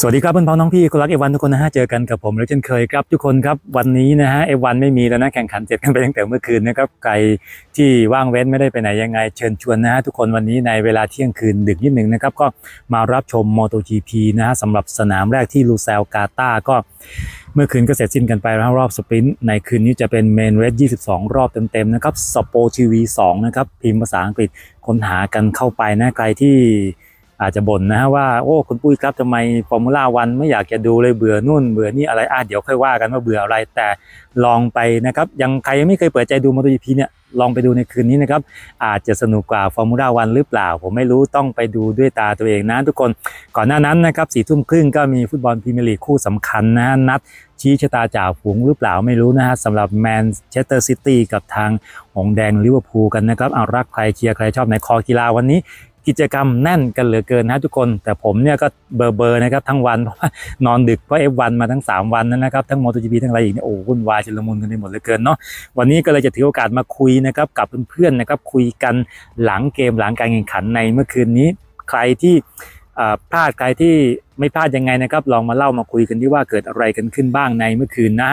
สวัสดีครับเพื่อนพ้องน้องพี่คนรักเอวันทุกคนนะฮะเจอกันกับผมแล้วเช่นเคยครับทุกคนครับวันนี้นะฮะเอวันไม่มีแล้วนะแข่งขันเสร็จกันไปตั้งแต่เมื่อคืนนะครับใครที่ว่างเว้นไม่ได้ไปไหนยังไง เชิญชวนนะฮะทุกคนวันนี้ในเวลาเที่ยงคืนดึกนิดหนึ่งนะครับก็มารับชม MotoGP นะฮะสำหรับสนามแรกที่ลูเซลกาตาก็เมื่อคืนก็เสร็จสิ้นกันไปแล้วรอบสปรินต์ในคืนนี้จะเป็นเมนเรส22 รอบเต็มๆนะครับสปอทีวี2นะครับพิมพ์ภาษาอังกฤษค้นหากันเข้าไปนะใครที่ อาจจะบ่นนะฮะว่าโอ้คุณปุ้ยครับทำไมฟอร์มูล่าวันไม่อยากจะดูเลยเบื่อนู่นเบื่อนี่อะไรอะเดี๋ยวค่อยว่ากันว่าเบื่ออะไรแต่ลองไปนะครับยังใครยังไม่เคยเปิดใจดูมอเตอร์จีพีเนี่ยลองไปดูในคืนนี้นะครับอาจจะสนุกกว่าฟอร์มูล่าวันหรือเปล่า ผมไม่รู้ต้องไปดูด้วยตาตัวเองนะทุกคนก่อนหน้านั้นนะครับสี่ทุ่มครึ่งก็มีฟุตบอลพรีเมียร์ลีกคู่สำคัญนะฮะนัดชี้ชะตาจ่าฝูงหรือเปล่าไม่รู้นะฮะสำหรับแมนเชสเตอร์ซิตี้กับทางหงแดงลิเวอร์พูลกันนะครับเอารักใครเชียร์ใครชอบในคอกีฬาวันนี้ กิจกรรมแน่นกันเหลือเกินนะทุกคน แต่ผมเนี่ยก็เบอร์เบอร์นะครับทั้งวันเพราะว่านอนดึกเพราะ F1 มาทั้ง 3 วันนะครับทั้ง MotoGP ทั้งอะไรอีกเนี่ยโอ้วุ่นวายชุลมุนกันไปหมดเหลือเกินเนาะวันนี้ก็เลยจะถือโอกาสมาคุยนะครับกับเพื่อนๆนะครับคุยกันหลังเกมหลังการแข่งขันในเมื่อคืนนี้ ใครที่พลาดใครที่ไม่พลาดยังไงนะครับลองมาเล่ามาคุยกันที่ว่าเกิดอะไรกันขึ้นบ้างในเมื่อคืนนะ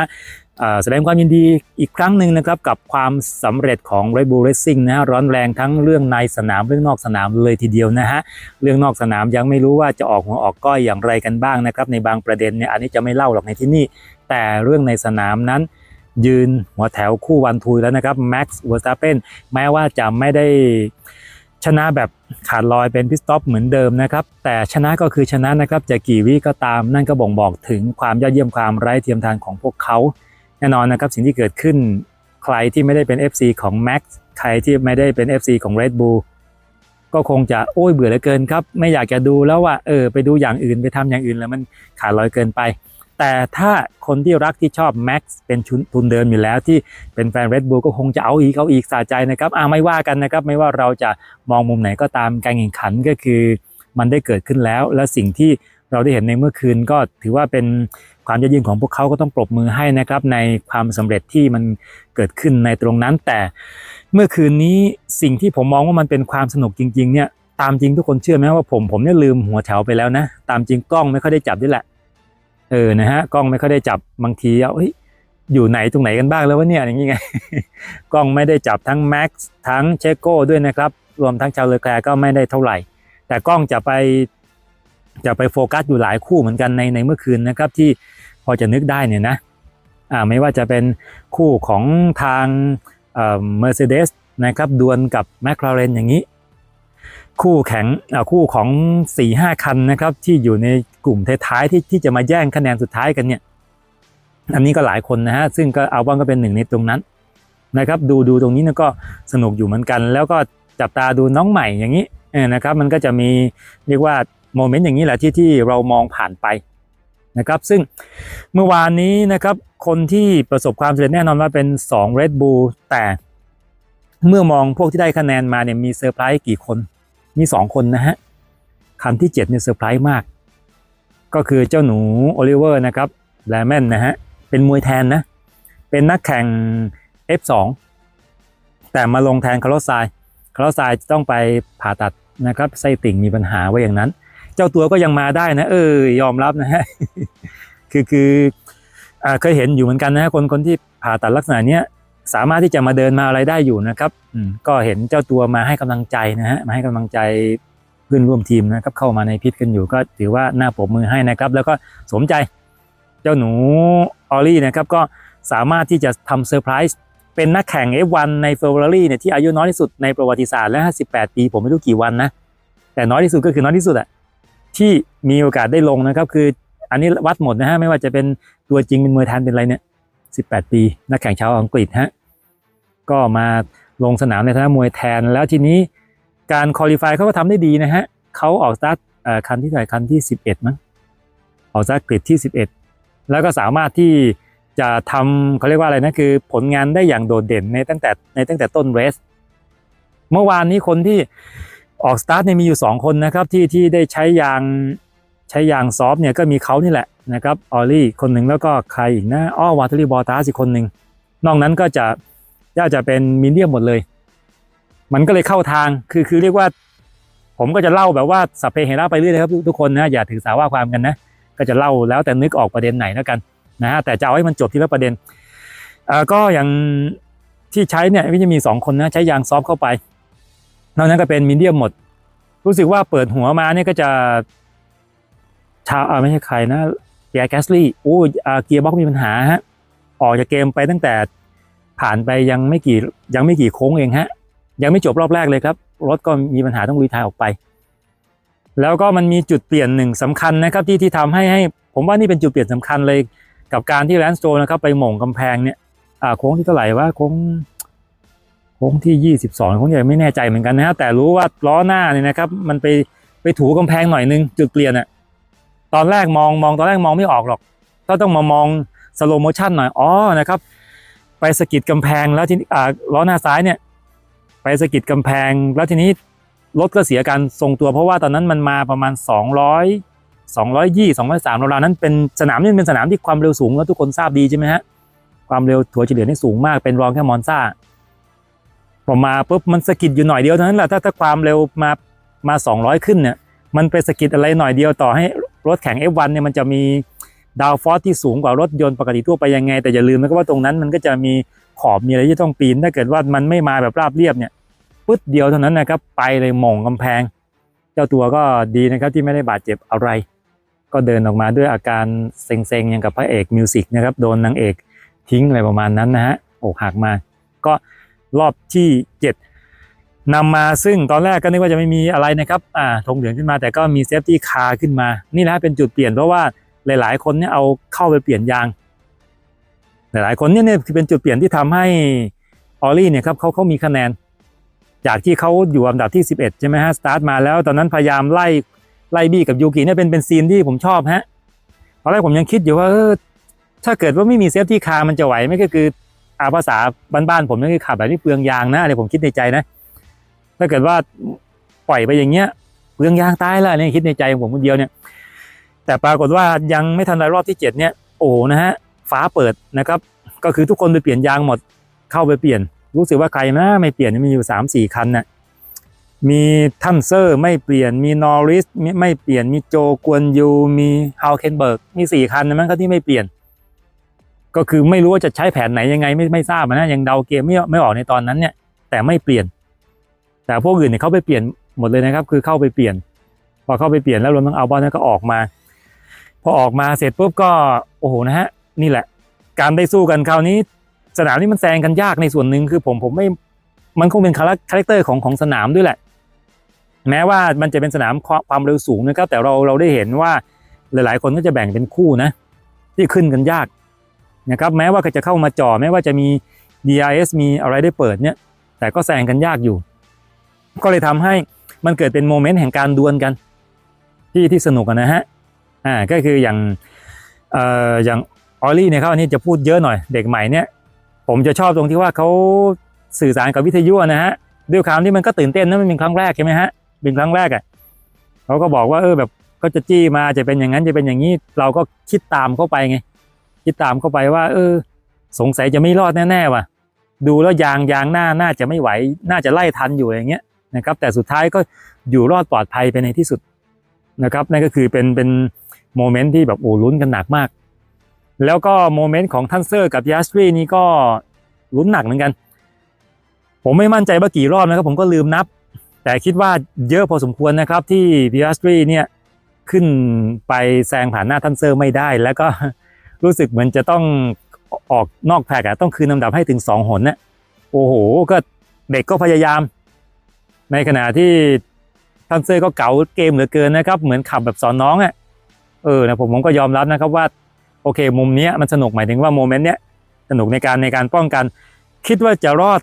แสดงความยินดีอีกครั้งหนึ่งนะครับกับความสำเร็จของ Red Bull Racing นะฮะร้อนแรงทั้งเรื่องในสนามเรื่องนอกสนามเลยทีเดียวนะฮะเรื่องนอกสนามยังไม่รู้ว่าจะออกหัวออกก้อยอย่างไรกันบ้างนะครับในบางประเด็นเนี่ยอันนี้จะไม่เล่าหรอกในที่นี่ แต่เรื่องในสนามนั้น ยืนหัวแถวคู่วันทุยแล้วนะครับแม็กซ์เวอร์สตาเปนแม้ว่าจะไม่ได้ชนะแบบขาดลอยเป็นพิสต็อปเหมือนเดิมนะครับ แต่ชนะก็คือชนะนะครับจะกี่วิก็ตามนั่นก็บ่งบอกถึงความยอดเยี่ยมความไร้เทียมทานของพวกเขา แน่นอนนะครับสิ่งที่เกิดขึ้นใครที่ไม่ได้เป็น FC ของ Max ใครที่ไม่ได้เป็น FC ของ Red Bull ก็คงจะโอ้ยเบื่อเหลือเกินครับ ไม่อยากจะดูแล้วว่าเออไปดูอย่างอื่นไปทำอย่างอื่นแล้วมันขาดลอยเกินไป แต่ถ้าคนที่รักที่ชอบ Max เป็นชุนทุนเดิมอยู่แล้วที่เป็นแฟน Red Bull ก็คงจะเอาอีกเอาอีกสาใจนะครับอ่าไม่ว่ากันนะครับ ไม่ว่าเราจะมองมุมไหนก็ตามการแข่งขันก็คือ มันได้เกิดขึ้นแล้ว และสิ่งที่เราได้เห็นในเมื่อคืนก็ถือว่าเป็น ความยอดเยี่ยมของพวกเขาก็ต้องปรบมือให้นะครับ ในความสำเร็จที่มันเกิดขึ้นในตรงนั้น แต่เมื่อคืนนี้สิ่งที่ผมมองว่ามันเป็นความสนุกจริง ๆ เนี่ยตามจริงทุกคนเชื่อไหมว่าผมผมเนี่ยลืมหัวแถวไปแล้วนะ ตามจริงกล้องไม่ค่อยได้จับด้วยแหละเออนะฮะกล้องไม่ค่อยได้จับบางทีเอาเฮ้ยอยู่ไหนตรงไหนกันบ้างแล้ววะเนี่ยอย่างงี้ไงกล้องไม่ได้จับทั้งแม็กซ์ทั้งเชโก้ด้วยนะครับ รวมทั้งชาวเลอแคลร์ก็ไม่ได้เท่าไหร่ แต่กล้องจะไปจะไปโฟกัสอยู่หลายคู่เหมือนกันในในเมื่อคืนนะครับที่ อจะนึกได้เนี่ยนะอ่าไม่ว่าจะเป็นคู่ของทางเอ่อ Mercedes นะครับดวลกับ McLaren อย่างนี้ คู่แข่งอ่าคู่ของ 4-5 คันนะครับที่อยู่ในกลุ่มท้ายๆที่ที่จะมาแย่งคะแนนสุดท้ายกันเนี่ยอันนี้ก็หลายคนนะฮะซึ่งก็เอาว่าก็เป็นหนึ่งในตรงนั้นนะครับดูดูตรงนี้นะก็สนุกอยู่เหมือนกัน แล้วก็จับตาดูน้องใหม่อย่างนี้เออนะครับมันก็จะมีเรียกว่าโมเมนต์อย่างนี้แหละที่ที่เรามองผ่านไป นะครับ ซึ่งเมื่อวานนี้นะครับ คนที่ประสบความสำเร็จแน่นอนว่าเป็น2 Red Bull แต่เมื่อมองพวกที่ได้คะแนนมาเนี่ยมีเซอร์ไพรส์กี่คน มี 2 คนนะฮะคันที่ 7 เนี่ยเซอร์ไพรส์มาก ก็คือเจ้าหนูโอลิเวอร์นะครับแลแมนนะฮะ เป็นมวยแทนนะ เป็นนักแข่ง F2 แต่มาลงแทนคาร์ลไซคาร์ลไซจะต้องไปผ่าตัดนะครับไส้ติ่งมีปัญหาไว้อย่างนั้น เจ้าตัวก็ยังมาได้นะ เออยอมรับนะฮะคือคืออเคยเห็นอยู่เหมือนกันนะฮะคนคนที่ผ่าตัดลักษณะเนี้ยสามารถที่จะมาเดินมาอะไรได้อยู่นะครับอืก็เห็นเจ้าตัวมาให้กำลังใจนะฮะมาให้กำลังใจเพื่อนร่วมทีมนะครับ เข้ามาในพิษกันอยู่ก็ถือว่าน่าปรบมือให้นะครับ แล้วก็สมใจเจ้าหนูออลลี่นะครับก็สามารถที่จะทำเซอร์ไพรส์เป็นนักแข่ง F1 ในเฟอร์รารี่เนี่ยที่อายุน้อยที่สุดในประวัติศาสตร์และ 58 ปี ผมไม่รู้กี่วันนะ แต่น้อยที่สุดก็คือน้อยที่สุดอะ ที่มีโอกาสได้ลงนะครับ คืออันนี้วัดหมดนะฮะไม่ว่าจะเป็นตัวจริงเป็นมวยแทนเป็นอะไรเนี่ย 18 ปีนักแข่งชาวอังกฤษฮะก็มาลงสนามในฐานะมวยแทน แล้วทีนี้การคอลี่ฟายเขาก็ทำได้ดีนะฮะเขาออกสตาร์ทอ่อคันที่เท่าไหร่คันที่ 11 มั้งออกสตาร์ทกริดที่ 11 แล้วก็สามารถที่จะทำเขาเรียกว่าอะไรนะคือผลงานได้อย่างโดดเด่นในตั้งแต่ในตั้งแต่ต้นเรส เมื่อวานนี้คนที่ ออกสตาร์ทเนี่ยมีอยู่ 2 คนนะครับที่ที่ได้ใช้ยางใช้ยางซอฟเนี่ยก็มีเขานี่แหละนะครับออลลี่คนหนึ่งแล้วก็ใครอีกนะอ้อวาตลีบอตาสอีกคนหนึ่งนอกนั้นก็จะน่าจะเป็นมีเดียมหมดเลย มันก็เลยเข้าทางคือคือเรียกว่า ผมก็จะเล่าแบบว่าสัพเพเหระไปเรื่อยนะครับทุกคนนะอย่าถือสาว่าความกันนะก็จะเล่าแล้วแต่นึกออกประเด็นไหนแล้วกันนะฮะแต่จะเอาให้มันจบทีละประเด็นอ่อก็อย่างที่ใช้เนี่ยก็จะมีสองคนนะใช้ยางซอฟเข้าไป นอกนั้นก็เป็นมีเดียมหมด รู้สึกว่าเปิดหัวมาเนี่ยก็จะชาวอ่าไม่ใช่ใครนะเกียแกสลี่โอ้เกียร์บ็อกมีปัญหาฮะออกจากเกมไปตั้งแต่ผ่านไปยังไม่กี่ยังไม่กี่โค้งเองฮะ ยังไม่จบรอบแรกเลยครับ รถก็มีปัญหาต้องรีทายออกไป แล้วก็มันมีจุดเปลี่ยนหนึ่งสำคัญนะครับที่ที่ทำให้ให้ ผมว่านี่เป็นจุดเปลี่ยนสำคัญเลยกับการที่แลนสโตนนะครับไปหม่งกำแพงเนี่ยโค้งที่เท่าไหร่ว่าโค้ง โค้งที่ยี่สิบสองโค้งใหญ่ไม่แน่ใจเหมือนกันนะฮะแต่รู้ว่าล้อหน้าเนี่ยนะครับ มันไปไปถูกำแพงหน่อยนึงจุดเปลี่ยนอะตอนแรกมองมองตอนแรกมองไม่ออกหรอกก็ต้องมามองสโลโมชันหน่อยอ๋อนะครับ ไปสกิดกำแพงแล้วที่นี่ล้อหน้าซ้ายเนี่ย ไปสกิดกำแพงแล้วทีนี้รถก็เสียการทรงตัวเพราะว่าตอนนั้นมันมาประมาณ 200 220 203ราวๆนั้นเป็นสนามนี่เป็นสนามที่ความเร็วสูงแล้วทุกคนทราบดีใช่ไหมฮะความเร็วถัวเฉลี่ยนี่สูงมากเป็นรองแค่มอนซ่า พอมาปุ๊บมันสะกิดอยู่หน่อยเดียวเท่านั้นแหละถ้าถ้าความเร็วมามา 200 ขึ้นเนี่ยมันไปสะกิดอะไรหน่อยเดียวต่อให้รถแข่ง F1 เนี่ยมันจะมีดาวฟอสที่สูงกว่ารถยนต์ปกติทั่วไปยังไง แต่อย่าลืมนะครับว่าตรงนั้นมันก็จะมีขอบมีอะไรที่ต้องปีน ถ้าเกิดว่ามันไม่มาแบบราบเรียบเนี่ยปึ๊ดเดียวเท่านั้นนะครับไปเลยหม่งกำแพง เจ้าตัวก็ดีนะครับที่ไม่ได้บาดเจ็บอะไร ก็เดินออกมาด้วยอาการเซ็งๆอย่างกับพระเอกมิวสิกนะครับโดนนางเอกทิ้งอะไรประมาณนั้นนะฮะอกหักมา ก็ รอบที่เจ็ดนำมาซึ่งตอนแรกก็นึกว่าจะไม่มีอะไรนะครับอ่าธงเหลืองขึ้นมาแต่ก็มีเซฟตี้คาร์ขึ้นมา นี่แหละเป็นจุดเปลี่ยนเพราะว่าหลาย ๆ คนเนี่ยเอาเข้าไปเปลี่ยนยาง หลายๆคนเนี่ยเนี่ยคือเป็นจุดเปลี่ยนที่ทำให้ออลลี่เนี่ยครับเขาเขามีคะแนน จากที่เขาอยู่อันดับที่ 11 ใช่ไหมฮะสตาร์ทมาแล้วตอนนั้นพยายามไล่ไล่บี้กับยูกิเนี่ยเป็นเป็นซีนที่ผมชอบฮะตอนแรกผมยังคิดอยู่ว่าเออถ้าเกิดว่าไม่มีเซฟตี้คาร์มันจะไหวไหมก็คือ อาภาษาบ้านๆผมนั่นคือขับแบบที่เปลืองยางนะอะไรผมคิดในใจนะ ถ้าเกิดว่าปล่อยไปอย่างเงี้ยเปลืองยางตายแล้วเนี่ยคิดในใจของผมคนเดียวเนี่ย แต่ปรากฏว่ายังไม่ทันไรรอบที่เจ็ดเนี่ย โอ้โหนะฮะฟ้าเปิดนะครับ ก็คือทุกคนไปเปลี่ยนยางหมดเข้าไปเปลี่ยน รู้สึกว่าใครนะไม่เปลี่ยนมีอยู่สามสี่คันน่ะมีทันเซอร์ไม่เปลี่ยนมีนอริสไม่เปลี่ยนมีโจกวนยูมีฮาวเคนเบิร์กมีสี่คันนะมั้งครับที่ไม่เปลี่ยน ก็คือไม่รู้ว่าจะใช้แผนไหนยังไงไม่ไม่ทราบนะยังเดาเกมไม่ไม่ออกในตอนนั้นเนี่ย แต่ไม่เปลี่ยน แต่พวกอื่นเนี่ยเขาไปเปลี่ยนหมดเลยนะครับ คือเข้าไปเปลี่ยน พอเข้าไปเปลี่ยนแล้วรวมทั้งอัลบอนก็ออกมา พอออกมาเสร็จปุ๊บก็โอ้โหนะฮะนี่แหละ การได้สู้กันคราวนี้ สนามนี้มันแซงกันยากในส่วนหนึ่งคือผมผมไม่มันคงเป็นคาแรคเตอร์ของของสนามด้วยแหละ แม้ว่ามันจะเป็นสนามความความเร็วสูงนะครับแต่เราเราได้เห็นว่าหลาย ๆ คนก็จะแบ่งเป็นคู่นะ ที่ขึ้นกันยาก นะครับแม้ว่าจะเข้ามาจ่อแม้ว่าจะมี DRS มีอะไรได้เปิดเนี่ยแต่ก็แซงกันยากอยู่ ก็เลยทำให้มันเกิดเป็นโมเมนต์แห่งการดวลกัน ที่ที่สนุกนะฮะอ่าก็คืออย่างเอ่ออย่างออลลี่เนี่ยเขาอันนี้จะพูดเยอะหน่อยเด็กใหม่เนี่ยผมจะชอบตรงที่ว่าเขาสื่อสารกับวิทยุนะฮะด้วยความที่มันก็ตื่นเต้นนะมันเป็นครั้งแรกใช่ไหมฮะเป็นครั้งแรกอะเขาก็บอกว่าเออแบบก็จะจี้มาจะเป็นอย่างนั้นจะเป็นอย่างนี้ เราก็คิดตามเข้าไปไง คิดตามเข้าไปว่า เออ สงสัยจะไม่รอดแน่ๆว่ะ ดูแล้วยางยางหน้าน่าจะไม่ไหว น่าจะไล่ทันอยู่อย่างเงี้ยนะครับ แต่สุดท้ายก็อยู่รอดปลอดภัยไปในที่สุดนะครับ นั่นก็คือเป็นเป็นโมเมนต์ที่แบบโอ้ลุ้นกันหนักมาก แล้วก็โมเมนต์ของทันเซอร์กับยัสตรีนี่ก็ลุ้นหนักเหมือนกัน ผมไม่มั่นใจว่ากี่รอบนะครับ ผมก็ลืมนับ แต่คิดว่าเยอะพอสมควรนะครับที่พิยัสตรีเนี่ยขึ้นไปแซงผ่านหน้าทันเซอร์ไม่ได้แล้วก็ รู้สึกเหมือนจะต้องออกนอกแท็กอะต้องคืนลำดับให้ถึงสองหนนะโอ้โหก็เด็กก็พยายาม ในขณะที่ทันเซอร์ก็เก๋าเกมเหลือเกินนะครับ เหมือนขับแบบสอนน้องอะเออนะผมผมก็ยอมรับนะครับว่าโอเค มุมนี้มันสนุกหมายถึงว่าโมเมนต์เนี้ยสนุกในการในการป้องกัน คิดว่าจะรอด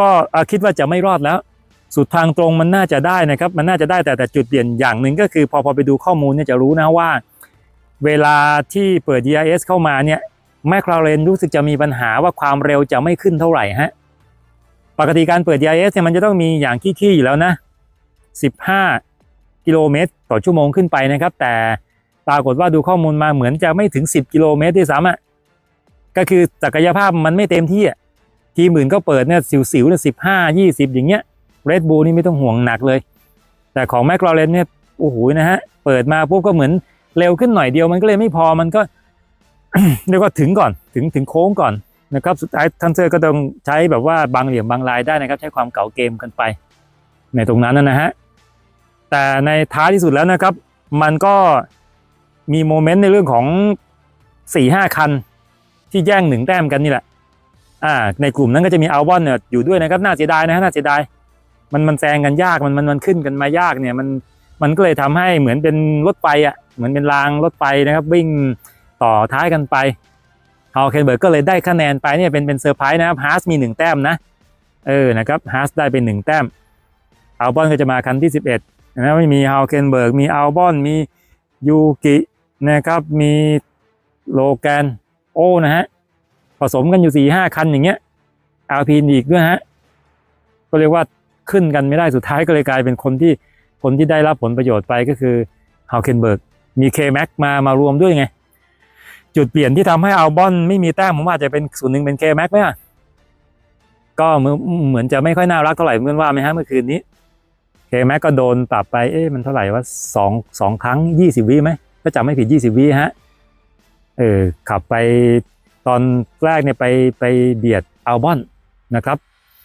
ก็คิดว่าจะไม่รอดแล้ว สุดทางตรงมันน่าจะได้นะครับ มันน่าจะได้แต่แต่จุดเปลี่ยนอย่างหนึ่งก็คือ พอพอไปดูข้อมูลเนี่ยจะรู้นะว่า เวลาที่เปิด DRS เข้ามาเนี่ยแมคลาเรนรู้สึกจะมีปัญหาว่าความเร็วจะไม่ขึ้นเท่าไหร่ฮะปกติการเปิด DRS เนี่ยมันจะต้องมีอย่างขี้ๆอยู่แล้วนะ 15 กิโลเมตรต่อชั่วโมงขึ้นไปนะครับ แต่ปรากฏว่าดูข้อมูลมาเหมือนจะไม่ถึง 10 กิโลเมตรด้วยซ้ำอะก็คือศักยภาพมันไม่เต็มที่อะทีมอื่นก็เปิดเนี่ยสิวๆเนี่ยสิบห้ายี่สิบอย่างเงี้ยเรดบูลนี่ไม่ต้องห่วงหนักเลย แต่แต่ของแมคลาเรนเนี่ยโอ้โหนะฮะเปิดมาปุ๊บก็เหมือน เร็วขึ้นหน่อยเดียวมันก็เลยไม่พอมันก็เรียกว่าถึงก่อนถึงถึงโค้งก่อนนะครับสุดท้ายทันเซอร์ก็ต้องใช้แบบว่าบางเหลี่ยมบางลายได้นะครับ ใช้ความเก่าเกมกันไป ในตรงนั้นนะฮะแต่ในท้ายที่สุดแล้วนะครับ มันก็มีโมเมนต์ในเรื่องของสี่ห้าคันที่แย่งหนึ่งแต้มกันนี่แหละอ่าในกลุ่มนั้นก็จะมีอัลบอนเนี่ยอยู่ด้วยนะครับน่าเสียดายนะฮะน่าเสียดายมันมันแซงกันยากมันมันมันขึ้นกันมายากเนี่ยมัน มันก็เลยทำให้เหมือนเป็นรถไฟอะเหมือนเป็นรางรถไฟนะครับ วิ่งต่อท้ายกันไปฮาวเคนเบิร์กก็เลยได้คะแนนไปเนี่ยเป็นเป็นเซอร์ไพรส์นะครับฮาร์สมีหนึ่งแต้มนะเออนะครับฮาร์สได้เป็นหนึ่งแต้มอัลบอนก็จะมาคันที่ 11นะไม่มีฮาวเคนเบิร์กมีอัลบอนมียูกินะครับมีโลแกนโอนะฮะผสมกันอยู่สี่ห้าคันอย่างเงี้ยอาพีนอีกด้วยฮะก็เรียกว่าขึ้นกันไม่ได้สุดท้ายก็เลยกลายเป็นคนที่ คนที่ได้รับผลประโยชน์ไปก็คือฮาวเคนเบิร์กมีเคแม็กมามารวมด้วยไง จุดเปลี่ยนที่ทำให้อัลบอนไม่มีแต้มผมว่าอาจจะเป็นส่วนหนึ่งเป็นเคแม็กไหมก็เหมือนจะไม่ค่อยน่ารักเท่าไหร่เพื่อนว่าไหมฮะเมื่อคืนนี้เคแม็กก็โดนปรับไปเอ๊ะมันเท่าไหร่ว่าสองสองครั้งยี่สิบวิไหมถ้าจำไม่ผิดยี่สิบวิฮะเออขับไปตอนแรกเนี่ยไปไปเบียดอัลบอนนะครับ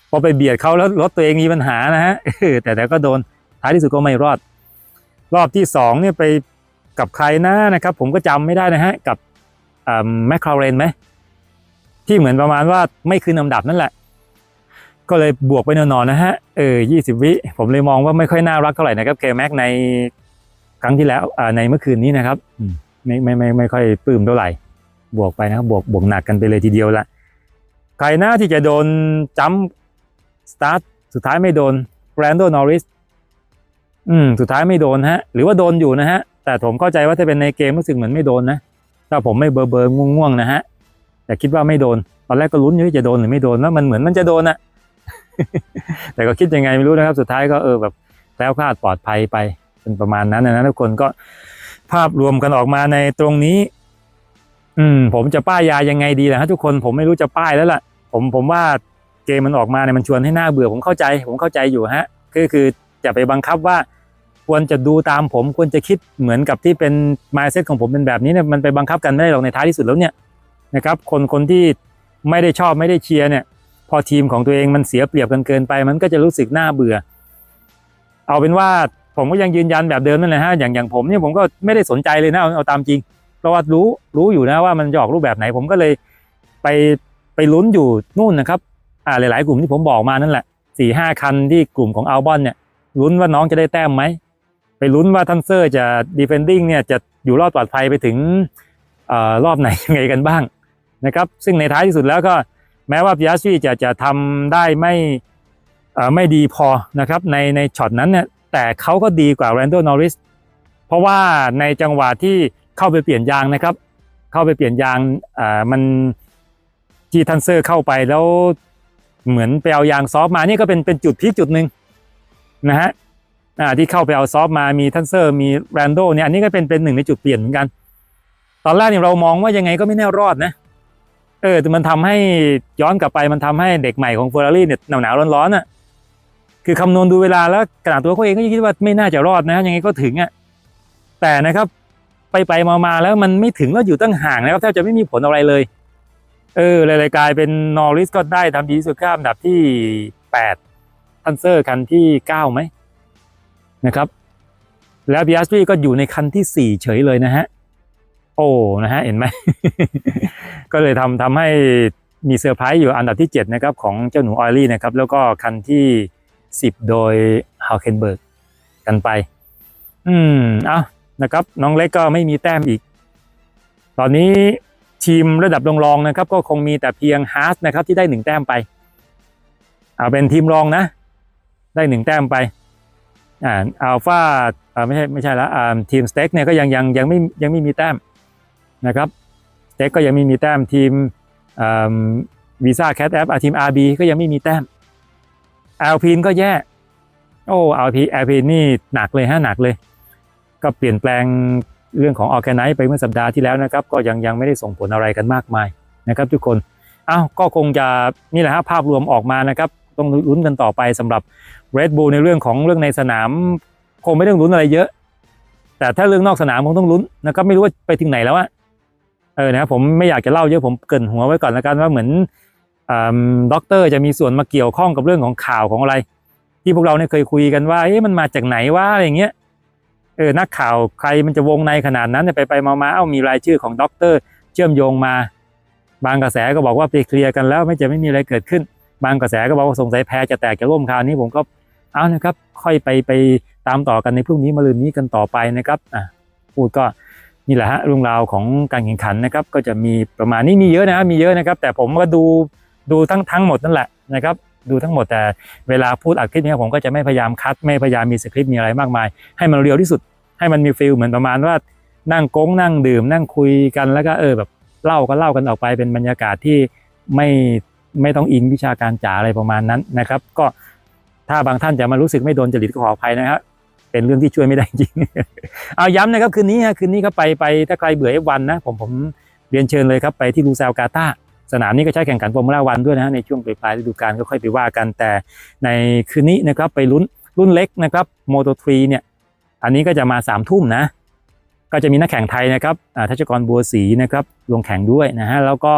พอไปเบียดเขาแล้วรถตัวเองมีปัญหานะฮะแต่แต่ก็โดน ท้ายที่สุดก็ไม่รอด รอบที่สองเนี่ยไปกับใครนะนะครับ ผมก็จำไม่ได้นะฮะกับแมคคาเรนไหมที่เหมือนประมาณว่าไม่คืนลำดับนั่นแหละ ก็เลยบวกไปนอนๆนะฮะเออยี่สิบวิ ผมเลยมองว่าไม่ค่อยน่ารักเท่าไหร่นะครับเคแม็กในครั้งที่แล้วในเมื่อคืนนี้นะครับไม่ไม่ไม่ไม่ค่อยปลื้มเท่าไหร่ บวกไปนะครับบวกบวกหนักกันไปเลยทีเดียวละใครหน้าที่จะโดนจัมสตาร์ทสุดท้ายไม่โดนแบรนโดนอริส อืมสุดท้ายไม่โดนฮะ หรือว่าโดนอยู่นะฮะ แต่ผมเข้าใจว่าถ้าเป็นในเกมรู้สึกเหมือนไม่โดนนะถ้าผมไม่เบอร์เบอร์ง่วงๆนะฮะแต่คิดว่าไม่โดนตอนแรกก็ลุ้นอยู่ว่จะโดนหรือไม่โดนแล้วมันเหมือนมันจะโดนอะแต่ก็คิดยังไงไม่รู้นะครับ สุดท้ายก็เออแบบแคล้วคลาดปลอดภัยไปเป็นประมาณนั้นนะทุกคนก็ภาพรวมกันออกมาในตรงนี้ อืม ผมจะป้ายยายังไงดีล่ะฮะทุกคนผมไม่รู้จะป้ายแล้วล่ะ ผมผมว่าเกมมันออกมาเนี่ยมันชวนให้หน้าเบื่อผมเข้าใจ ผมเข้าใจอยู่ฮะคือคือ จะไปบังคับว่า ควรจะดูตามผมควรจะคิดเหมือนกับที่เป็น mindset ของผมเป็นแบบนี้เนี่ยมันไปบังคับกันไม่ได้หรอกในท้ายที่สุดแล้วเนี่ยนะครับคนคนที่ไม่ได้ชอบไม่ได้เชียร์เนี่ยพอทีมของตัวเองมันเสียเปรียบกันเกินไป มันก็จะรู้สึกน่าเบื่อ เอาเป็นว่าผมก็ยังยืนยันแบบเดิมนั่นแหละฮะอย่างอย่างผมเนี่ยผมก็ไม่ได้สนใจเลยนะเอาเอาตามจริง เพราะว่ารู้รู้อยู่นะว่ามันจะออกรูปแบบไหน ผมก็เลยไปไปลุ้นอยู่นู่นนะครับ อ่าหลาย ๆ กลุ่มที่ผมบอกมานั่นแหละสี่ห้าคันที่กลุ่มของอัลบอนเนี่ย ลุ้นว่าน้องจะได้แต้มไหม ไปลุ้นว่าทันเซอร์จะ defending เนี่ยจะอยู่รอดปลอดภัยไปถึงอรอบไหนยังไงกันบ้างนะครับ ซึ่งในท้ายที่สุดแล้วก็แม้ว่าพิอาชีจะจะทำได้ไม่ไม่ดีพอนะครับในในช็อตนั้นเนี่ยแต่เขาก็ดีกว่าแรนโดนอริสเพราะว่าในจังหวะที่เข้าไปเปลี่ยนยางนะครับ เข้าไปเปลี่ยนยางอ่ามันที่ทันเซอร์เข้าไปแล้วเหมือนไปเอายางซอฟมานี่ก็เป็นเป็นจุดพีคจุดหนึ่ง นะฮะที่เข้าไปเอาซอฟมามีทันเซอร์มีแรนโดเนี่ยอันนี้ก็เป็นเป็นหนึ่งในจุดเปลี่ยนเหมือนกัน ตอนแรกเนี่ยเรามองว่ายังไงก็ไม่แน่รอดนะเออแต่มันทำให้ย้อนกลับไปมันทำให้เด็กใหม่ของเฟอร์รารี่เนี่ยหนาวๆร้อนๆอะคือคำนวณดูเวลาแล้วขนาดตัวเขาเองก็ยังคิดว่าไม่น่าจะรอดนะยังไงก็ถึงอะแต่นะครับไปไปมามาแล้วมันไม่ถึงแล้วอยู่ตั้งห่างนะครับแทบจะไม่มีผลอะไรเลย เออเลยกลายเป็นนอริสก็ได้ทำดีสุดข้ามดับที่ 8 พันเซอร์คันที่ 9 ไหมนะครับ แล้วพิอาสตรีก็อยู่ในคันที่ 4 เฉยเลยนะฮะ โอ้นะฮะ เห็นไหม ก็เลยทำทำให้มีเซอร์ไพรส์อยู่อันดับที่ 7 นะครับ ของเจ้าหนูออยลี่นะครับ แล้วก็คันที่ 10 โดยฮาวเคนเบิร์กกันไป อืมเอานะครับ น้องเล็กก็ไม่มีแต้มอีก ตอนนี้ทีมระดับรองๆนะครับ ก็คงมีแต่เพียงฮาร์สนะครับ ที่ได้หนึ่งแต้มไปเอาเป็นทีมรองนะ ได้หนึ่งแต้มไปอ่าอัลฟาอ่าไม่ใช่ไม่ใช่ละอ่าทีมสเต็กเนี่ยก็ยังยังยังไม่ยังไม่มีแต้มนะครับสเต็กก็ยังไม่มีแต้มทีมอ่าวีซ่าแคทแอปทีม RB ก็ยังไม่มีแต้มอ l ลพีนก็แย่โอ้อ l ลพีแอลพีนี่หนักเลยฮะหนักเลย ก็เปลี่ยนแปลงเรื่องของออแกไนซ์ไปเมื่อสัปดาห์ที่แล้วนะครับ ก็ยังยังไม่ได้ส่งผลอะไรกันมากมายนะครับทุกคนอ้าวก็คงจะนี่แหละฮะภาพรวมออกมานะครับ ต้องลุ้นกันต่อไปสำหรับ Red Bull ในเรื่องของเรื่องในสนาม คงไม่ต้องลุ้นอะไรเยอะ แต่ถ้าเรื่องนอกสนามคงต้องลุ้นนะครับไม่รู้ว่าไปถึงไหนแล้วอะเออนะครับผมไม่อยากจะเล่าเยอะผมเกินหัวไว้ก่อนแล้วกันว่าเหมือนอด็อกเตอร์จะมีส่วนมาเกี่ยวข้องกับเรื่องของข่าวของอะไร ที่พวกเราเนี่ยเคยคุยกันว่าเอ๊ะมันมาจากไหนว่าอะไรเงี้ยเออนักข่าวใครมันจะวงในขนาดนั้นไปไปมามาเอ้ามีรายชื่อของด็อกเตอร์เชื่อมโยงมา บางกระแสก็บอกว่าไปเคลียร์กันแล้วไม่จะไม่มีอะไรเกิดขึ้น บางกระแสก็บอกว่าสงสัยแพจะแตกจะล่มคราวนี้ผมก็เอานะครับค่อยไปไปตามต่อกันในพรุ่งนี้มะรืนนี้กันต่อไปนะครับอะพูดก็นี่แหละฮะเรื่องราวของการแข่งขันนะครับ ก็จะมีประมาณนี้มีเยอะนะมีเยอะนะครับ แต่ผมก็ดูดูทั้งทั้งหมดนั่นแหละนะครับดูทั้งหมดแต่เวลาพูดอัดคลิปนี้ผมก็จะไม่พยายามคัด ไม่พยายามมีสคริปต์มีอะไรมากมาย ให้มันเรียวที่สุด ให้มันมีฟิลเหมือนประมาณว่านั่งโก้งนั่งดื่ม นั่งคุยกันแล้วก็เออแบบเล่าก็เล่ากันออกไปเป็นบรรยากาศที่ไม่ ไม่ต้องอิงวิชาการจ๋าอะไรประมาณนั้นนะครับ ก็ถ้าบางท่านจะมารู้สึกไม่โดนจริตก็ขออภัยนะครับเป็นเรื่องที่ช่วยไม่ได้จริง เอาย้ำนะครับคืนนี้ฮะคืนนี้ก็ไปไปถ้าใครเบื่อ F1 นะผมผมเรียนเชิญเลยครับไปที่ลูซาลกาตาสนามนี้ก็ใช้แข่งขันฟอร์มูล่าวันด้วยนะฮะในช่วงปลายๆฤดูกาลก็ค่อยไปว่ากันแต่ในคืนนี้นะครับไปลุ้นรุ่นเล็กนะครับโมโตทรีเนี่ยอันนี้ก็จะมา3ามทุ่มนะ ก็จะมีนักแข่งไทยนะครับทัชกรบัวศรีนะครับลงแข่งด้วยนะฮะแล้วก็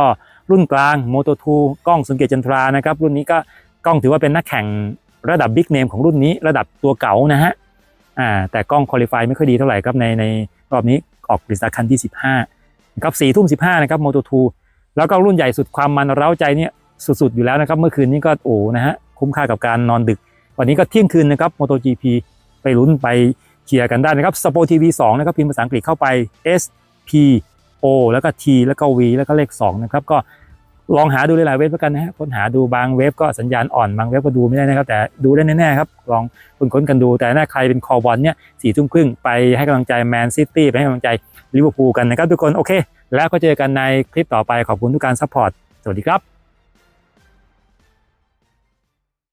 รุ่นกลางโมโตทูกล้องสุงเกตจันทรานะครับ รุ่นนี้ก็กล้องถือว่าเป็นนักแข่งระดับบิ๊กเนมของรุ่นนี้ระดับตัวเก่านะฮะอ่าแต่กล้องคุริฟายไม่ค่อยดีเท่าไหร่ครับในในรอบนี้ออกปริศาคันที่ 15นะครับสี่ทุ่มสินะครับโมโตทูแล้วก็รุ่นใหญ่สุดความมันเร้าใจเนี่ยสุดๆอยู่แล้วนะครับ เมื่อคืนนี้ก็โอ้นะฮะคุ้มค่ากับการนอนดึก วันนี้ก็เที่ยงคืนนะครับ MotoGP ไปลุ้นไปเชียร์กันได้นะครับสปอร์ทีวีสองนะครับพิมพ์ภาษาอังกฤษเข้าไป S P O แล้วก็ T แล้วก็ V แล้วก็เลข2นะครับก็ลองหาดูหลายๆเว็บแล้วกันนะฮะค้นหาดูบางเว็บก็สัญญาณอ่อนบางเว็บก็ดูไม่ได้นะครับแต่ดูได้แน่ๆครับลองคุณค้นกันดูแต่ถ้าใครเป็นคอบอลเนี่ยสี่ทุ่มครึ่งไปให้กำลังใจแมนซิตี้ไปให้กำลังใจลิเวอร์พูลกันนะครับทุกคนโอเค แล้วก็เจอกันในคลิปต่อไปขอบคุณทุกการซัพพอร์ตสวัสดีครับ